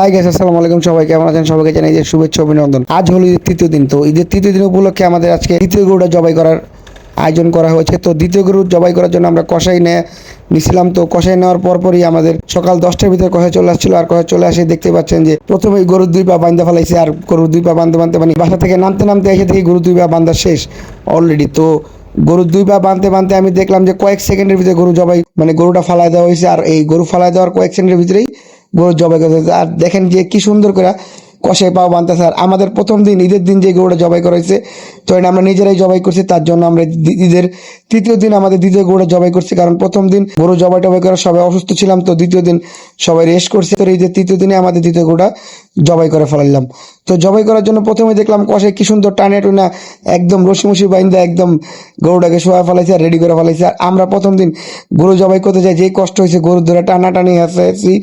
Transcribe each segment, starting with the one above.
High guess আসসালামু আলাইকুম সবাই, কেমন আছেন? সবাইকে জানাই যে শুভেচ্ছা, অভিনন্দন। আজ হলো ঈদের তৃতীয় দিন, তো ঈদের তৃতীয় দিন উপলক্ষে আমাদের আজকে দ্বিতীয় গরুটা জবাই করার আয়োজন করা হয়েছে। তো দ্বিতীয় গরু জবাই করার জন্য আমরা কষাই নিয়ে নিছিলাম। তো কষাই নেওয়ার পরপরই আমাদের সকাল দশটার ভিতরে কষাই চলে আসছিল। আর কষাই চলে আসে দেখতে পাচ্ছেন যে প্রথমেই গরুর দুই পা বান্ধা ফেলাইছে আর গরুর দুই পা বান্ধতে বান্ধতে মানে বাসা থেকে নামতে নামতে এসে দেখি গরুর দুই পা বান্ধা শেষ অলরেডি তো গরুর দুই পা বাঁধতে বাঁধতে আমি দেখলাম যে কয়েক সেকেন্ডের ভিতরে গরু জবাই মানে গরুটা ফালাই দেওয়া হয়েছে। আর এই গরু ফালাই দেওয়ার কয়েক সেকেন্ডের ভিতরেই গরু জবাই করতে আর দেখেন যে কি সুন্দর করে কষাই পাও বানতেছে। আর আমাদের প্রথম দিন, ঈদের দিন যে গরুটা জবাই করা হয়েছে, তো এটা আমরা নিজেরাই জবাই করছি, তার জন্য আমরা ঈদের তৃতীয় দিন আমাদের দ্বিতীয় গরুটা জবাই করছি, কারণ প্রথম দিন গরু জবাই টবাই করে সবাই অসুস্থ ছিলাম, তো দ্বিতীয় দিন সবাই রেস্ট করছে। তো ঈদের তৃতীয় দিনে আমাদের দ্বিতীয় গরুটা জবাই করে ফেলাইলাম। তো জবাই করার জন্য প্রথমে দেখলাম কষাই কি সুন্দর টানে টুনা একদম রসি মুসি বাইন্দা একদম গরুটাকে শোয়া ফেলাইছে আর রেডি করে ফেলাইছে। আর আমরা প্রথম দিন গরু জবাই করতে যাই, যেই কষ্ট হয়েছে গরু ধরে টানা টানি আসি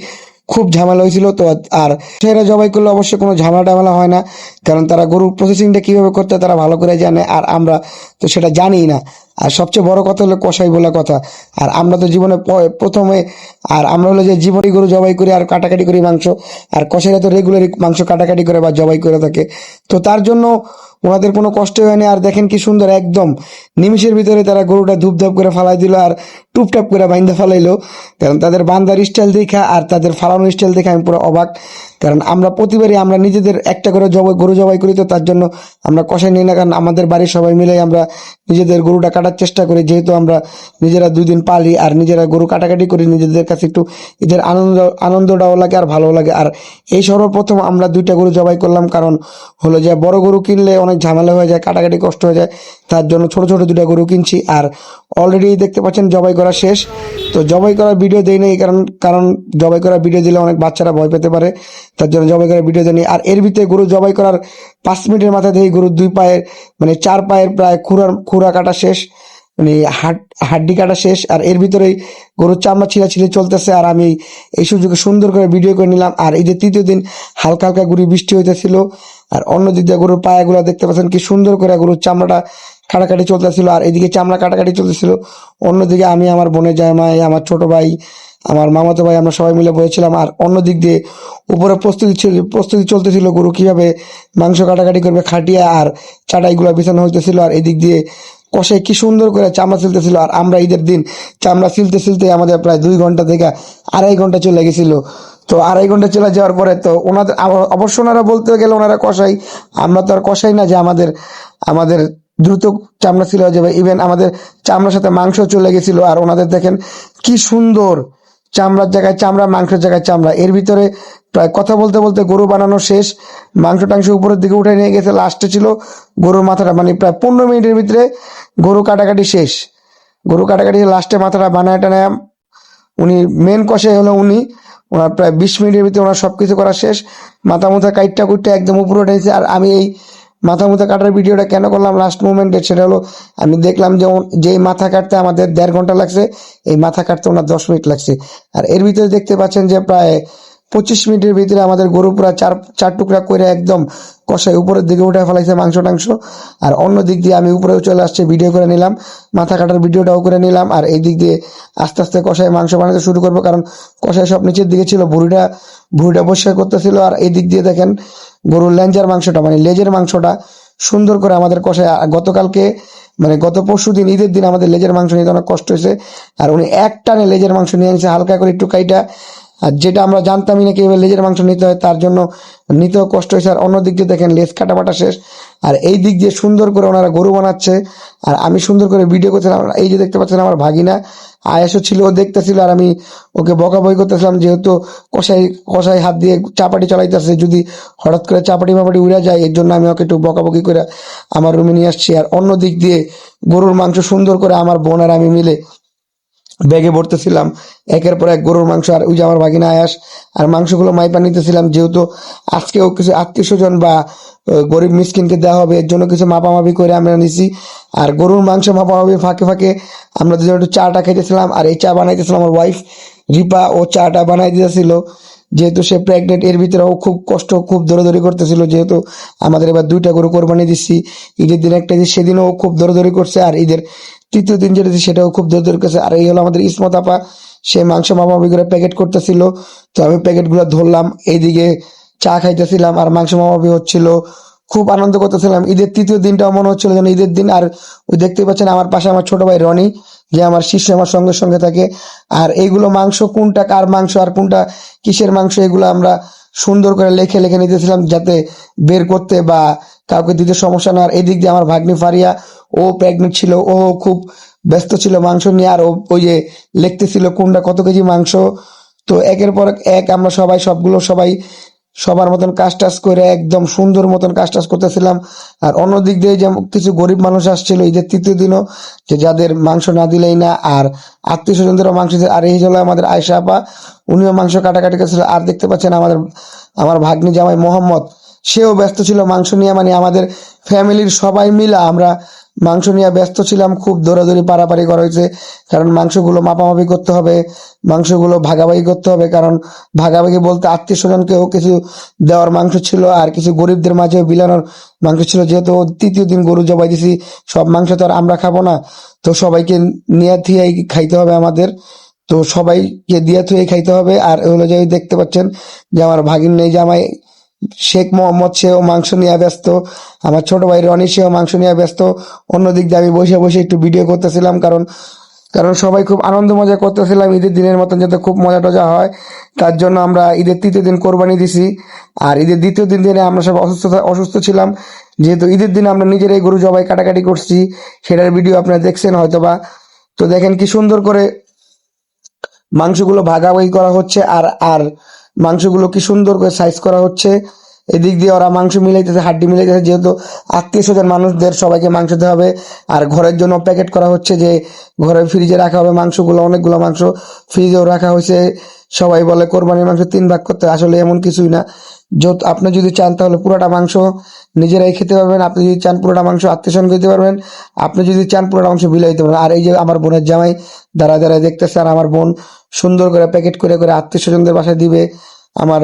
খুব ঝামেলা হয়েছিল। তো আর সেরা জবাই করলে অবশ্য কোনো ঝামেলা টামেলা হয় না। কারণ তারা গরুর প্রসেসিংটা কীভাবে করতে তারা ভালো করে জানে। আর আমরা তো সেটা জানি না। আর সবচেয়ে বড় কথা হলো কষাই বলা কথা। আর আমরা তো জীবনে প্রথমে, আর আমরা হলো যে জীবনী গরু জবাই করি আর কাটাকাটি করি মাংস। আর কষাইরা তো রেগুলারই মাংস কাটাকাটি করে বা জবাই করে থাকে। তো তার জন্য ওনাদের কোনো কষ্ট হয়নি। আর দেখেন কি সুন্দর একদম নিমিষের ভিতরে তারা গরুটা ধূপধাপ করে ফালাই দিল আর টুপটাপ করে বাইন্দা ফালাইলো। কারণ তাদের বান্দার স্টাইল দেখা আর তাদের ফালানোর স্টাইল দেখে আমি পুরো অবাক। কারণ আমরা প্রতিবারই আমরা নিজেদের একটা করে জবাই গরু জবাই করি তো তার জন্য আমরা কষাই নিই না, কারণ আমাদের বাড়ির সবাই মিলে আমরা নিজেদের গরুটা কাটার চেষ্টা করি। যেহেতু আমরা নিজেরা দুই দিন পালি আর নিজেরা গরু কাটাকাটি করি, নিজেদের কাছে একটু ঈদের আনন্দ আনন্দটাও লাগে আর ভালো লাগে। আর এই সর্বপ্রথম আমরা দুইটা গরু জবাই করলাম, কারণ হলো যে বড় গরু কিনলে অনেক ঝামেলা হয়ে যায়, কাটাকাটি কষ্ট হয়ে যায়। তার জন্য ছোট ছোট দুটা গরু কিনছি। আর অলরেডি দেখতে পাচ্ছেন জবাই করা শেষ। তো জবাই করার ভিডিও দেই নাই, কারণ কারণ জবাই করার ভিডিও দিলে অনেক বাচ্চারা ভয় পেতে পারে। তার জন্য জবাই করার ভিডিও দেয়নি আর এর ভিতরে গরু জবাই করার পাঁচ মিনিটের মাথায় দেখি গরুর দুই পায়ের মানে চার পায়ের প্রায় খুরার, খুরা কাটা শেষ মানে হাড হাড্ডি কাটা শেষ। আর এর ভিতরেই গরুর চামড়া ছিঁড়াছিঁড়ি চলতেছে। আর আমি এই সুযোগে সুন্দর করে ভিডিও করে নিলাম। আর এই যে তৃতীয় দিন হালকা হালকা গুড়ি বৃষ্টি হইতেছিল, আর অন্য দিক দিয়ে গরুর পায়াগুলো দেখতে পাচ্ছেন কি সুন্দর করে গরুর চামড়াটা কাটাকাটি চলতেছিল আর এদিকে চামড়া কাটাকাটি চলতেছিল। অন্যদিকে আমি আমার বোনের জামাই, আমার ছোট ভাই, আমার মামাতো ভাই, আমরা সবাই মিলে বসেছিলাম। আর অন্য দিক দিয়ে উপরে প্রস্তুতি ছিল, প্রস্তুতি চলতেছিল গরু কীভাবে মাংস কাটাকাটি করবে, খাটিয়া আর চাটাইগুলো বিছানো হইতেছিল। আর এদিক দিয়ে কষাই কি সুন্দর করে চামড়া ছিলতেছিল। আর আমরা ঈদের দিন চামড়া ছিলতে ছিলতে আমাদের প্রায় দুই ঘণ্টা থেকে আড়াই ঘণ্টা চলে গেছিল। তো আড়াই ঘণ্টা চলে যাওয়ার পরে তো ওনাদের, অবশ্য ওনারা বলতে গেলে ওনারা কষাই। আমরা তো আর কষাই না যে আমাদের আমাদের দ্রুত চামড়া ছিল হয়ে যাবে। ইভেন আমাদের চামড়ার সাথে মাংস চলে গেছিল আর ওনাদের দেখেন কি সুন্দর চামড়ার জায়গায় চামড়া, মাংসের জায়গায় চামড়া। এর ভিতরে প্রায় কথা বলতে বলতে গরু বানানো শেষ। মাংস টাংস উপরের দিকে উঠে নিয়ে গেছে লাস্টে ছিল। গরুর মাথাটা মানে প্রায় পনেরো মিনিটের ভিতরে গরু কাটাকাটি শেষ। গরু কাটাকাটি লাস্টে মাথাটা বানায় টানায় উনি মেন কষাই হলো উনি। ওনার প্রায় বিশ মিনিটের ভিতরে ওনার সব কিছু করা শেষ। মাথা মুথা কাইটটা কুইটটা একদম উপরে উঠেছে আর আমি এই মাথা মুথা কাটার ভিডিওটা কেন করলাম লাস্ট মুমেন্টে সেটা হলো, আমি দেখলাম যে যে মাথা কাটতে আমাদের দেড় ঘণ্টা লাগছে, এই মাথা কাটতে ওনার দশ মিনিট লাগছে। আর এর ভিতরে দেখতে পাচ্ছেন যে প্রায় পঁচিশ মিনিটের ভিতরে আমাদের গরু পুরা চার চার টুকরা করে একদম কষাই উপরের দিকে উঠে ফেলাইছে মাংস টাংস। আর অন্য দিক দিয়ে আমি উপরেও চলে আসছে, ভিডিও করে নিলাম, মাথা কাটার ভিডিওটাও করে নিলাম, আর এই দিক দিয়ে আস্তে আস্তে কষাই মাংস বানাতে শুরু করব, কারণ কষাই সব নিচের দিকে ছিল, ভুড়িটা ভুড়িটা পরিষ্কার করতেছিল, আর এই দিক দিয়ে দেখেন গরুর ল্যাঞ্জার মাংসটা মানে লেজের মাংসটা সুন্দর করে আমাদের আর গতকালকে মানে গত পরশু দিন, ঈদের দিন আমাদের লেজের মাংস নিতে অনেক কষ্ট হয়েছে, আর উনি এক টানে লেজের মাংস নিয়ে আনছে হালকা করে একটু কাইটা আর যেটা আমরা জানতামই না কীভাবে লেজের মাংস নিতে হয়, তার জন্য নিতেও কষ্ট হয়েছে। আর অন্য দিক দিয়ে দেখেন, লেজ কাটাবাটা শেষ। আর এই দিক দিয়ে সুন্দর করে ওনারা গরু বানাচ্ছে। আর আমি সুন্দর করে ভিডিও করছিলাম এই যে দেখতে পাচ্ছেন আমার ভাগিনা। আয়াসও ছিল, ও দেখতেছিল, আর আমি ওকে বকাবই করতেছিলাম, যেহেতু কষাই কষাই হাত দিয়ে চাপাটি চালাইতেছে, যদি হঠাৎ করে চাপাটি মাপাটি উড়ে যায়, এর জন্য আমি ওকে একটু বকাবকি করে আমার রুমে নিয়ে আসছি। আর অন্য দিক দিয়ে গরুর মাংস সুন্দর করে আমার বোন আর আমি মিলে ব্যাগে ভরতেছিলাম। একের পর এক গরুর মাংস আর ওই যে আমার ভাগিনা আয়াস আর মাংসগুলো মাইপা নিতেছিলাম যেহেতু আজকেও কিছু আত্মীয় স্বজন বা গরিব মিসকিনকে দেওয়া হবে, এর জন্য কিছু মাপামাপি করে আমরা নিছি। আর গরুর মাংস মাপামাপি ফাঁকে ফাঁকে আমরা দুজন একটু চাটা খাইতেছিলাম আর এই চা বানাইতেছিলাম আমার ওয়াইফ রিপা ও চাটা বানাই দিতেছিল। যেহেতু সে প্রেগনেন্ট এর ভিতরেও খুব কষ্ট, খুব দৌড়াদৌড়ি করতেছিল। যেহেতু আমাদের এবার দুইটা গরু কোরবানি দিচ্ছি, ঈদের দিন একটা দিন সেদিনও খুব দৌড়াদৌড়ি করছে, আর ঈদের তৃতীয় দিন যেটা সেটাও খুব দৌড়াদৌড়ি করছে। আর এই হলো আমাদের ইসমত আপা, সে মাংস মামা করে প্যাকেট করতেছিল। তো আমি প্যাকেটগুলো ধরলাম, এইদিকে চা খাইতেছিলাম, আর মাংস মামাবি হচ্ছিল খুব আনন্দ করতেছিলাম। ঈদের তৃতীয় দিনটাও মনে হচ্ছিল যেন ঈদের দিন। আর ওই দেখতে পাচ্ছেন আমার পাশে আমার ছোট ভাই রনি, যে আমার শিষ্য আমার সঙ্গে সঙ্গে থাকে। আর এইগুলো মাংস কোনটা, কার মাংস আর কোনটা, কিসের মাংস, এগুলো আমরা সুন্দর করে লেখে লেখে নিতেছিলাম যাতে বের করতে বা কাউকে দিতে সমস্যা না আর এদিক দিয়ে আমার ভাগ্নি ফারিয়া, ও প্রেগনেন্ট ছিল, ও খুব ব্যস্ত ছিল মাংস নিয়ে। আর ওই যে লিখতেছিল কোনটা, কত কেজি মাংস। তো একের পর এক আমরা সবাই, সবগুলো সবাই সবার মতন কাজ টাজ করে একদম সুন্দর মতন কাজ টাজ করতেছিলাম। আর অন্য দিক দিয়ে যেমন কিছু গরিব মানুষ আসছিল ঈদের তৃতীয় দিনও, যে যাদের মাংস না দিলেই না, আর আত্মীয় স্বজনদেরও মাংস আর এই হলো আমাদের আয়সা আপা। উনিও মাংস কাটাকাটি করছিল। আর দেখতে পাচ্ছেন আমাদের আমার ভাগ্নি জামাই মোহাম্মদ, সেও ব্যস্ত ছিল মাংস নিয়ে। মানে আমাদের ফ্যামিলির সবাই মিলা আমরা মাংস নিয়ে ব্যস্ত ছিলাম, খুব দৌড়াদৌড়ি পারাপারি করা হয়েছে, কারণ মাংসগুলো মাপামাপি করতে হবে, মাংসগুলো ভাগাভাগি করতে হবে, কারণ ভাগাভাগি বলতে আত্মীয় স্বজনকেও কিছু দেওয়ার মাংস ছিল আর কিছু গরিবদের মাঝেও বিলানোর মাংস ছিল, যেহেতু তৃতীয় দিন গরু জবাই দিছি, সব মাংস তো আর আমরা খাব না, তো সবাইকে নিয়ে থিয়ে খাইতে হবে আমাদের, তো সবাইকে দিয়ে থুয়ে খাইতে হবে, আর ওই দেখতে পাচ্ছেন যে আমার ভাগিন নেই জামাই শেখ মোহাম্মদ সেও মাংস নিয়ে ব্যস্ত, আমার ছোট ভাই রনি সেও মাংস নিয়ে ব্যস্ত। অন্যদিক দিয়ে আমি বসে বসে একটু ভিডিও করতেছিলাম, কারণ কারণ সবাই খুব আনন্দ মজা করতেছিলাম ঈদের দিনের মতন যাতে খুব মজা টজা হয়। তার জন্য আমরা ঈদের তৃতীয় দিন কোরবানি দিছি, আর ঈদের দ্বিতীয় দিন দিনে আমরা সব অসুস্থ অসুস্থ ছিলাম। যেহেতু ঈদের দিন আমরা নিজেরাই গরু জবাই কাটাকাটি করছি, সেটার ভিডিও আপনারা দেখছেন হয়তোবা। তো দেখেন কি সুন্দর করে মাংসগুলো ভাগাভাগি করা হচ্ছে, আর আর মাংসগুলো কি সুন্দর করে সাইজ করা হচ্ছে। এদিক দিয়ে ওরা মাংস মিলাইতেছে, হাড্ডি মিলাইতেছে, যেহেতু আত্মীয় স্বজন মানুষদের সবাইকে মাংস দিতে হবে। আর ঘরের জন্য প্যাকেট করা হচ্ছে যে ঘরে ফ্রিজে রাখা হবে মাংসগুলো, অনেকগুলো মাংস ফ্রিজেও রাখা হয়েছে। সবাই বলে কোরবানির মাংস তিন ভাগ করতে আসলে এমন কিছুই না। যত আপনি যদি চান তাহলে পুরোটা মাংস নিজেরাই খেতে পারবেন। আপনি যদি চান পুরোটা মাংস আত্মীয় স্বজন খেতে পারবেন। আপনি যদি চান পুরোটা মাংস বিলাই দিতে পারবেন। আর এই যে আমার বোনের জামাই দাঁড়া দাঁড়ায় দেখতেছে, আর আমার বোন সুন্দর করে প্যাকেট করে করে আত্মীয় স্বজনদের বাসায় দিবে। আমার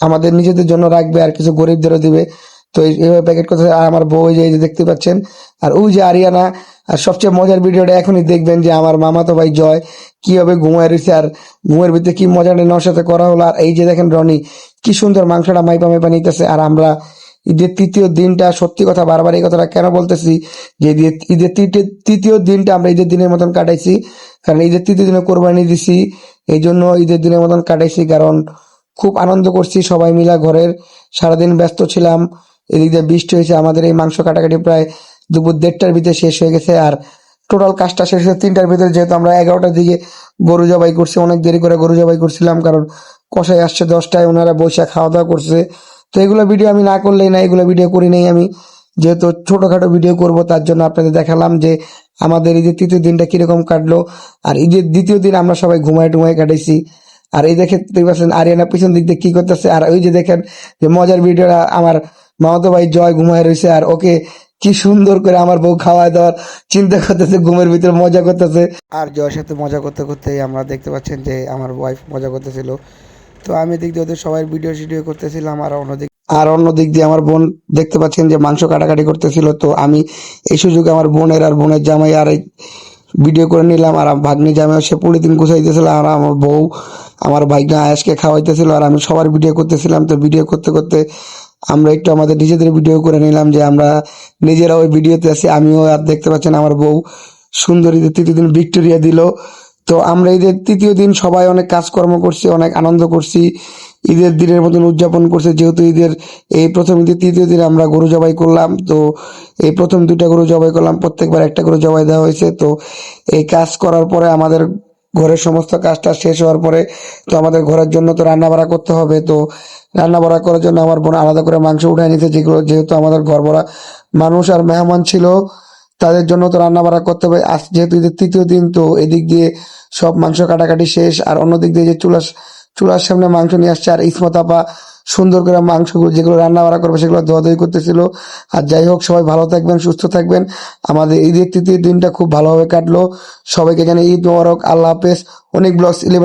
আমাদের নিজেদের জন্য রাখবে, আর কিছু গরিবদেরও দিবে। তো এই- এইভাবে প্যাকেট করতে আর আমার বউ যে দেখতে পাচ্ছেন, আর ওই যে আরিয়ানা, আর সবচেয়ে মজার ভিডিওটা এখনই দেখবেন যে আমার মামাতো ভাই জয় কীভাবে ঘুমায় রয়েছে, আর ঘুমের ভিতরে কি মজাটা নেওয়ার সাথে করা হলো। আর এই যে দেখেন রনি, কি সুন্দর মাংসটা মাইপা মাইপা নিতেছে। আর আমরা ঈদের তৃতীয় দিনটা, সত্যি কথা বারবার এই কথাটা কেন বলতেছি, যে ঈদের তৃতীয় দিনটা আমরা ঈদের দিনের মতন কাটাইছি। কারণ ঈদের তৃতীয় দিনে কোরবানি দিছি, এই জন্য ঈদের দিনের মতন কাটাইছি। কারণ খুব আনন্দ করছি সবাই মিলা, ঘরের সারাদিন ব্যস্ত ছিলাম। এদিক দিয়ে বৃষ্টি হয়েছে, আমাদের এই মাংস কাটাকাটি প্রায় দুপুর দেড়টার ভিতরে শেষ হয়ে গেছে আর টোটাল কাজটা শেষ হয়েছে তিনটার ভিতরে যেহেতু আমরা এগারোটার দিকে গরু জবাই করছি, অনেক দেরি করে গরু জবাই করছিলাম কারণ কষাই আসছে দশটায়, ওনারা বসে খাওয়া দাওয়া করছে। তো এগুলো ভিডিও আমি না করলেই না, এগুলো ভিডিও করি নাই আমি। যেহেতু ছোটোখাটো ভিডিও করব, তার জন্য আপনাদের দেখালাম যে আমাদের ঈদের তৃতীয় দিনটা কীরকম কাটলো। আর ঈদের দ্বিতীয় দিন আমরা সবাই ঘুমায় টুমায় কাটাইছি। আর এই দেখে দেখতে পাচ্ছেন আরিয়ানা পিছন দিক দিয়ে কি করতেছে? আর ওই যে দেখেন যে মজার ভিডিওটা আমার মামাতো ভাই জয় ঘুমায় রয়েছে আর ওকে কি সুন্দর করে আমার বউ খাওয়ায় দেওয়ার চিন্তা করতেছে ঘুমের ভিতরে মজা করতেছে। আর জয়ের সাথে মজা করতে করতে আমরা দেখতে পাচ্ছেন যে আমার ওয়াইফ মজা করতেছিল। তো আমি দিক দিয়ে ওদের সবাই ভিডিও শিডিও করতেছিলাম আর অন্যদিক আর অন্য দিক দিয়ে আমার বোন দেখতে পাচ্ছেন যে মাংস কাটাকাটি করতেছিল। তো আমি এই সুযোগে আমার বোনের আর বোনের জামাই আর ভিডিও করে নিলাম, আর ভাগ্নি জামাই সে পলিথিন গুছাইতেছিল, আর আমার বউ, আমার ভাইগনা আয়াসকে খাওয়াইতেছিল, আর আমি সবার ভিডিও করতেছিলাম। তো ভিডিও করতে করতে আমরা একটু আমাদের নিজেদের ভিডিও করে নিলাম যে আমরা নিজেরা ওই ভিডিওতে আছি, আমিও আর দেখতে পাচ্ছেন আমার বউ সুন্দরীদের তৃতীয় দিন ভিক্টোরিয়া দিল। তো আমরা ঈদের তৃতীয় দিন সবাই অনেক কাজকর্ম করছি, অনেক আনন্দ করছি। ঈদের দিনের মতন উদযাপন করছে, যেহেতু ঈদের এই প্রথম ঈদের তৃতীয় দিন আমরা গরু জবাই করলাম, তো এই প্রথম দুইটা গরু জবাই করলাম, প্রত্যেকবার একটা গরু জবাই দেওয়া হয়েছে, তো এই কাজ করার পরে আমাদের ঘরের সমস্ত কাজটা শেষ হওয়ার পরে, তো আমাদের ঘরের জন্য তো রান্না বাড়া করতে হবে, তো রান্না বাড়া করার জন্য আমার বোন আলাদা করে মাংস উঠায় নিতে যেগুলো যেহেতু আমাদের ঘর ভরা মানুষ আর মেহমান ছিল, তাদের জন্য তো রান্না বাড়া করতে হবে। আজ যেহেতু ঈদের তৃতীয় দিন, তো এদিক দিয়ে সব মাংস কাটাকাটি শেষ, আর অন্য দিক দিয়ে যে চুলা চুলার সামনে মাংস নিয়ে আসছে। আর ইসমত আপা সুন্দর করে মাংসগুলো যেগুলো রান্না বাড়া করবে সেগুলো ধোয়াধুয়ি করতেছিল। আর যাই হোক, সবাই ভালো থাকবেন, সুস্থ থাকবেন। আমাদের ঈদের তৃতীয় দিনটা খুব ভালোভাবে কাটলো। সবাইকে জানি ঈদ মোবারক। আল্লাহ হাফেজ। অনেক ব্লগস ইলেভেন